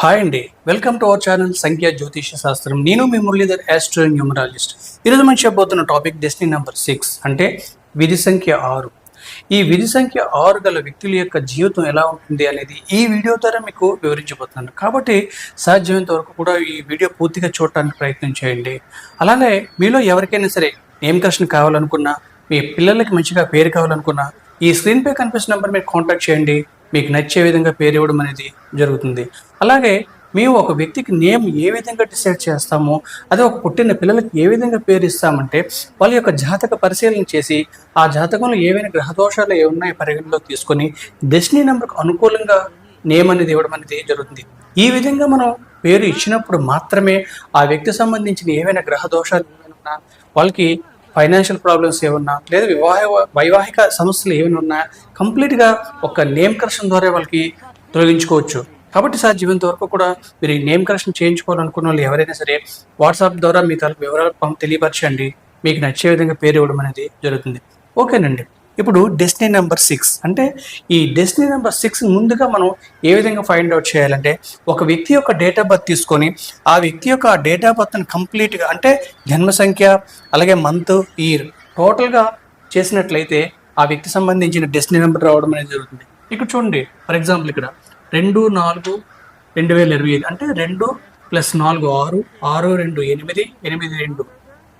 Hi అండి. Welcome to our channel సంఖ్య జ్యోతిష శాస్త్రం. నేను మీ మురళీధర్ యాస్ట్రో న్యూమరాలజిస్ట్ ఈరోజు మనం చెప్పబోతున్న టాపిక్ డెస్టినీ నెంబర్ సిక్స్ అంటే విధి సంఖ్య ఆరు. ఈ విధి సంఖ్య ఆరు గల వ్యక్తుల యొక్క జీవితం ఎలా ఉంటుంది అనేది ఈ వీడియో ద్వారా మీకు వివరించబోతున్నాను. కాబట్టి సాధ్యమైనంత వరకు కూడా ఈ వీడియో పూర్తిగా చూడటానికి ప్రయత్నం చేయండి. అలానే మీలో ఎవరికైనా సరే నేమకర్షన్ కావాలనుకున్నా మీ పిల్లలకి మంచిగా పేరు కావాలనుకున్నా ఈ స్క్రీన్ పై కనిపిస్తున్న నెంబర్ మీరు కాంటాక్ట్ చేయండి. మీకు నచ్చే విధంగా పేరు ఇవ్వడం అనేది జరుగుతుంది. అలాగే మేము ఒక వ్యక్తికి నేమ్ ఏ విధంగా డిసైడ్ చేస్తామో అదే ఒక పుట్టిన పిల్లలకి ఏ విధంగా పేరు ఇస్తామంటే వాళ్ళ యొక్క జాతక పరిశీలన చేసి ఆ జాతకంలో ఏవైనా గ్రహదోషాలు ఏ ఉన్నాయో పరిగణలో తీసుకొని డెస్టినీ నెంబర్కి అనుకూలంగా నేమ్ అనేది ఇవ్వడం అనేది జరుగుతుంది. ఈ విధంగా మనం పేరు ఇచ్చినప్పుడు మాత్రమే ఆ వ్యక్తి సంబంధించిన ఏవైనా గ్రహదోషాలు ఏమైనా ఉన్నా వాళ్ళకి ఫైనాన్షియల్ ప్రాబ్లమ్స్ ఏమన్నా లేదా వివాహ వైవాహిక సమస్యలు ఏమైనా ఉన్నా కంప్లీట్గా ఒక నేమ్ కరెక్షన్ ద్వారా వాళ్ళకి తొలగించుకోవచ్చు. కాబట్టి సార్ సాధ్యమైనంత వరకు కూడా మీరు ఈ నేమ్ కరెక్షన్ చేయించుకోవాలనుకున్న వాళ్ళు ఎవరైనా సరే వాట్సాప్ ద్వారా మీ తరపు వివరాలు తెలియపరచండి. మీకు నచ్చే విధంగా పేరు ఇవ్వడం అనేది జరుగుతుంది. ఓకేనండి. ఇప్పుడు డెస్టినీ నెంబర్ సిక్స్ అంటే ఈ డెస్టినీ నెంబర్ సిక్స్ ముందుగా మనం ఏ విధంగా ఫైండ్ అవుట్ చేయాలంటే ఒక వ్యక్తి యొక్క డేట్ ఆఫ్ బర్త్ తీసుకొని ఆ వ్యక్తి యొక్క డేట్ ఆఫ్ బర్త్ని కంప్లీట్గా అంటే జన్మ సంఖ్య అలాగే మంత్ ఇయర్ టోటల్గా చేసినట్లయితే ఆ వ్యక్తి సంబంధించిన డెస్టినీ నెంబర్ రావడం అనేది జరుగుతుంది. ఇక్కడ చూడండి ఫర్ ఎగ్జాంపుల్ ఇక్కడ రెండు నాలుగు రెండు వేల ఇరవై ఐదు అంటే రెండు ప్లస్ నాలుగు ఆరు ఆరు రెండు ఎనిమిది ఎనిమిది రెండు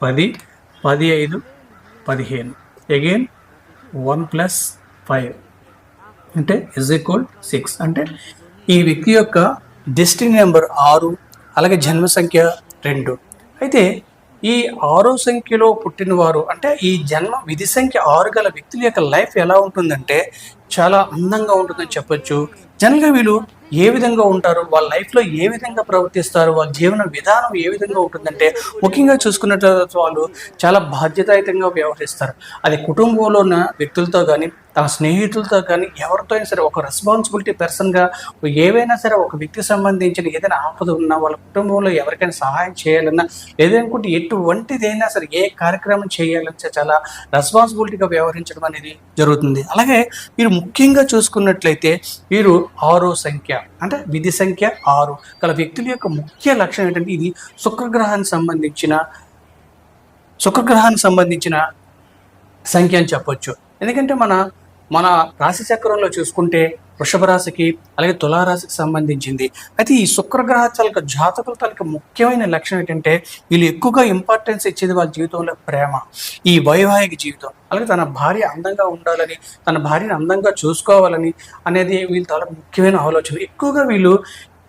పది పది ఐదు పదిహేను. Again one plus five. అంటే ఇజ్ ఈక్వల్ సిక్స్ అంటే ఈ వ్యక్తి యొక్క డెస్టినీ నెంబర్ ఆరు అలాగే జన్మ సంఖ్య రెండు. అయితే ఈ ఆరో సంఖ్యలో పుట్టినవారు అంటే ఈ జన్మ విధి సంఖ్య ఆరు గల వ్యక్తుల యొక్క లైఫ్ ఎలా ఉంటుందంటే చాలా అందంగా ఉంటుందని చెప్పొచ్చు. జనరల్గా వీళ్ళు ఏ విధంగా ఉంటారు? వాళ్ళ లైఫ్లో ఏ విధంగా ప్రవర్తిస్తారు? వాళ్ళ జీవన విధానం ఏ విధంగా ఉంటుందంటే ముఖ్యంగా చూసుకున్నట్లయితే వాళ్ళు చాలా బాధ్యతాయుతంగా వ్యవహరిస్తారు. అది కుటుంబంలో ఉన్న వ్యక్తులతో కానీ తన స్నేహితులతో కానీ ఎవరితో అయినా సరే ఒక రెస్పాన్సిబిలిటీ పర్సన్గా ఏవైనా సరే ఒక వ్యక్తికి సంబంధించిన ఏదైనా ఆపద ఉన్నా వాళ్ళ కుటుంబంలో ఎవరికైనా సహాయం చేయాలన్నా లేదనుకుంటే ఎటువంటిదైనా సరే ఏ కార్యక్రమం చేయాలన్నా చాలా రెస్పాన్సిబిలిటీగా వ్యవహరించడం అనేది జరుగుతుంది. అలాగే మీరు ముఖ్యంగా చూసుకున్నట్లయితే మీరు ఆరో సంఖ్య అంటే విధి సంఖ్య ఆరు గల వ్యక్తుల యొక్క ముఖ్య లక్షణం ఏంటంటే ఇది శుక్రగ్రహానికి సంబంధించిన శుక్రగ్రహానికి సంబంధించిన సంఖ్య అని చెప్పొచ్చు. ఎందుకంటే మన మన రాశి చక్రంలో చూసుకుంటే వృషభ రాశికి అలాగే తులారాశికి సంబంధించింది. అయితే ఈ శుక్రగ్రహ తాలూకా జాతకుల తాలూకు ముఖ్యమైన లక్షణం ఏంటంటే వీళ్ళు ఎక్కువగా ఇంపార్టెన్స్ ఇచ్చేది వాళ్ళ జీవితంలో ప్రేమ. ఈ వైవాహిక జీవితం అలాగే తన భార్య అందంగా ఉండాలని తన భార్యను అందంగా చూసుకోవాలని అనేది వీళ్ళ చాలా ముఖ్యమైన ఆలోచన. ఎక్కువగా వీళ్ళు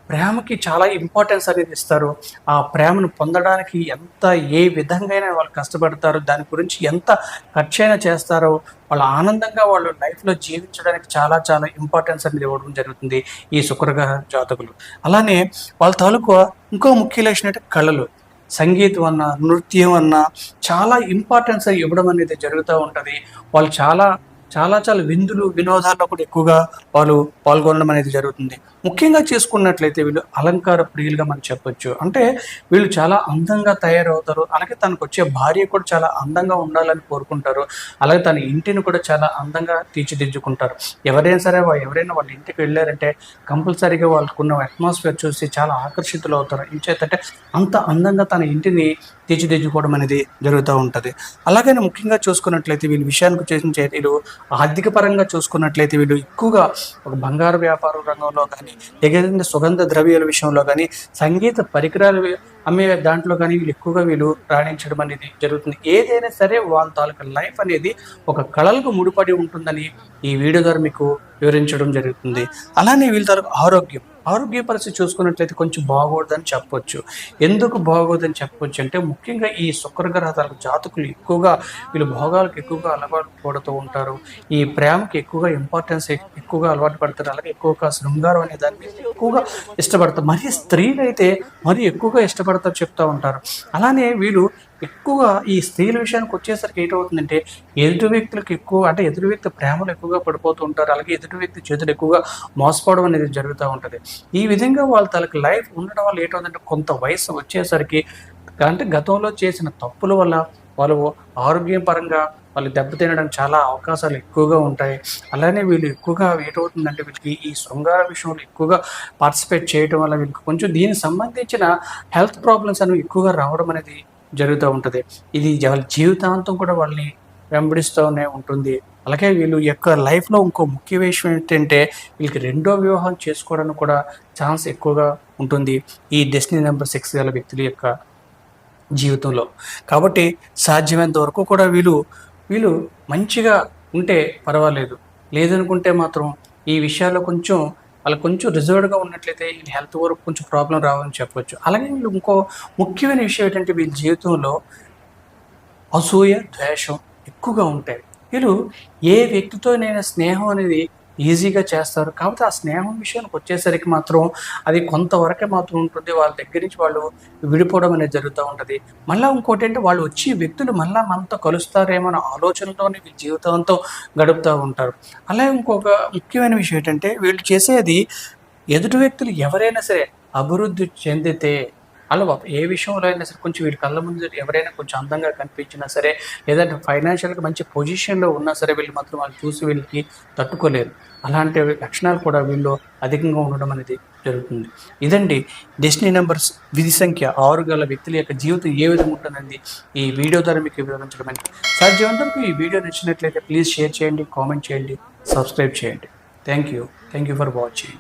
ప్రేమకి చాలా ఇంపార్టెన్స్ అనేది ఇస్తారు. ఆ ప్రేమను పొందడానికి ఎంత ఏ విధంగా వాళ్ళు కష్టపడతారు దాని గురించి ఎంత ఖర్చైనా చేస్తారో వాళ్ళు ఆనందంగా వాళ్ళు లైఫ్లో జీవించడానికి చాలా చాలా ఇంపార్టెన్స్ అనేది ఇవ్వడం జరుగుతుంది ఈ శుక్రగ్రహ జాతకులు. అలానే వాళ్ళ తాలూకు ఇంకో ముఖ్య లక్షణం అంటే కళలు. సంగీతం అన్న నృత్యం అన్న చాలా ఇంపార్టెన్స్ ఇవ్వడం అనేది జరుగుతూ ఉంటుంది. వాళ్ళు చాలా చాలా చాలా విందులు వినోదాల్లో కూడా ఎక్కువగా వాళ్ళు పాల్గొనడం అనేది జరుగుతుంది. ముఖ్యంగా చేసుకున్నట్లయితే వీళ్ళు అలంకార ప్రియులుగా మనం చెప్పొచ్చు. అంటే వీళ్ళు చాలా అందంగా తయారవుతారు. అలాగే తనకు వచ్చే భార్య కూడా చాలా అందంగా ఉండాలని కోరుకుంటారు. అలాగే తన ఇంటిని కూడా చాలా అందంగా తీర్చిదిద్దుకుంటారు. ఎవరైనా సరే వా- ఎవరైనా వాళ్ళ ఇంటికి వెళ్ళారంటే కంపల్సరీగా వాళ్ళకున్న అట్మాస్ఫియర్ చూసి చాలా ఆకర్షితులు అవుతారు. ఏంచేతంటే అంత అందంగా తన ఇంటిని తీర్చిదిద్దుకోవడం అనేది జరుగుతూ ఉంటుంది. అలాగే ముఖ్యంగా చూసుకున్నట్లయితే వీళ్ళ విషయానికి చేసిన వీళ్ళు ఆర్థిక పరంగా చూసుకున్నట్లయితే వీళ్ళు ఎక్కువగా ఒక బంగారు వ్యాపార రంగంలో కానీ లేదంటే సుగంధ ద్రవ్యాల విషయంలో కానీ సంగీత పరికరాలు అమ్మే దాంట్లో కానీ వీళ్ళు ఎక్కువగా వీళ్ళు రాణించడం అనేది జరుగుతుంది. ఏదైనా సరే వాళ్ళ తాలూకా లైఫ్ అనేది ఒక కళలకు ముడిపడి ఉంటుందని ఈ వీడియో ద్వారా మీకు వివరించడం జరుగుతుంది. అలానే వీళ్ళ తాలూకు ఆరోగ్యం. ఆరోగ్య పరిస్థితి చూసుకున్నట్లయితే కొంచెం బాగోదని చెప్పొచ్చు. ఎందుకు బాగోదని చెప్పొచ్చు అంటే ముఖ్యంగా ఈ శుక్రగ్రహ తాలూకు జాతకులు ఎక్కువగా వీళ్ళు భోగాలకు ఎక్కువగా అలవాటు పడుతూ ఉంటారు. ఈ ప్రేమకి ఎక్కువగా ఇంపార్టెన్స్ ఎక్కువగా అలవాటు పడతారు. అలాగే ఎక్కువగా శృంగారం అనే దాన్ని ఎక్కువగా ఇష్టపడతారు. మరి స్త్రీలు అయితే మరి ఎక్కువగా ఇష్టపడతారు. చెప్తూ ఉంటారు. అలానే వీళ్ళు ఎక్కువగా ఈ స్త్రీల విషయానికి వచ్చేసరికి ఏటవుతుందంటే ఎదుటి వ్యక్తులకు ఎక్కువ అంటే ఎదుటి వ్యక్తి ప్రేమలు ఎక్కువగా పడిపోతూ ఉంటారు. అలాగే ఎదుటి వ్యక్తి చేతులు ఎక్కువగా మోసపోవడం అనేది జరుగుతూ ఉంటుంది. ఈ విధంగా వాళ్ళ తనకి లైఫ్ ఉండడం వల్ల ఏంటవుతుందంటే కొంత వయసు వచ్చేసరికి అంటే గతంలో చేసిన తప్పుల వల్ల వాళ్ళు ఆరోగ్యం పరంగా వాళ్ళు దెబ్బతినడానికి చాలా అవకాశాలు ఎక్కువగా ఉంటాయి. అలానే వీళ్ళు ఎక్కువగా ఏటవుతుందంటే వీళ్ళకి ఈ శృంగార విషయంలో ఎక్కువగా పార్టిసిపేట్ చేయడం వల్ల వీళ్ళకి కొంచెం దీనికి సంబంధించిన హెల్త్ ప్రాబ్లమ్స్ అనేవి ఎక్కువగా రావడం అనేది జరుగుతూ ఉంటుంది. ఇది వాళ్ళ జీవితాంతం కూడా వాళ్ళని వెంబడిస్తూనే ఉంటుంది. అలాగే వీళ్ళు యొక్క లైఫ్లో ఇంకో ముఖ్య విషయం ఏంటంటే వీళ్ళకి రెండో వివాహం చేసుకోవడానికి కూడా ఛాన్స్ ఎక్కువగా ఉంటుంది. ఈ డెస్టినీ నెంబర్ సిక్స్ గల వ్యక్తుల యొక్క జీవితంలో. కాబట్టి సాధ్యమైనంత వరకు కూడా వీళ్ళు వీళ్ళు మంచిగా ఉంటే పర్వాలేదు. లేదనుకుంటే మాత్రం ఈ విషయాల్లో కొంచెం వాళ్ళు కొంచెం రిజర్వ్డ్గా ఉన్నట్లయితే వీళ్ళ హెల్త్ వరకు కొంచెం ప్రాబ్లం రావని చెప్పవచ్చు అలాగే వీళ్ళు ఇంకో ముఖ్యమైన విషయం ఏంటంటే వీళ్ళ జీవితంలో అసూయ ద్వేషం ఎక్కువగా ఉంటాయి. వీళ్ళు ఏ వ్యక్తితోనైనా స్నేహం అనేది ఈజీగా చేస్తారు. కాకపోతే ఆ స్నేహం విషయానికి వచ్చేసరికి మాత్రం అది కొంతవరకే మాత్రం ఉంటుంది. వాళ్ళ దగ్గర నుంచి వాళ్ళు విడిపోవడం అనేది జరుగుతూ ఉంటుంది. మళ్ళీ ఇంకోటి అంటే వాళ్ళు వచ్చి వ్యక్తులు మళ్ళీ మనతో కలుస్తారేమో అనే ఆలోచనతోనే వీళ్ళ జీవితంతో గడుపుతూ ఉంటారు. అలాగే ఇంకొక ముఖ్యమైన విషయం ఏంటంటే వీళ్ళు చేసేది ఎదుటి వ్యక్తులు ఎవరైనా సరే అభివృద్ధి చెందితే అలా ఏ విషయంలో అయినా సరే కొంచెం వీళ్ళ కళ్ళ ముందు ఎవరైనా కొంచెం అందంగా కనిపించినా సరే లేదంటే ఫైనాన్షియల్గా మంచి పొజిషన్లో ఉన్నా సరే వీళ్ళు మాత్రం వాళ్ళు చూసి వీళ్ళకి తట్టుకోలేరు. అలాంటి లక్షణాలు కూడా వీళ్ళు అధికంగా ఉండడం అనేది జరుగుతుంది. ఇదండి డెస్టినీ నెంబర్స్ విధి సంఖ్య ఆరు గల వ్యక్తుల యొక్క జీవితం ఏ విధంగా ఉంటుందండి? ఈ వీడియో ద్వారా మీకు వివరించడం సాధ్యమంతరకు ఈ వీడియో నచ్చినట్లయితే ప్లీజ్ షేర్ చేయండి కామెంట్ చేయండి సబ్స్క్రైబ్ చేయండి. Thank you thank you for watching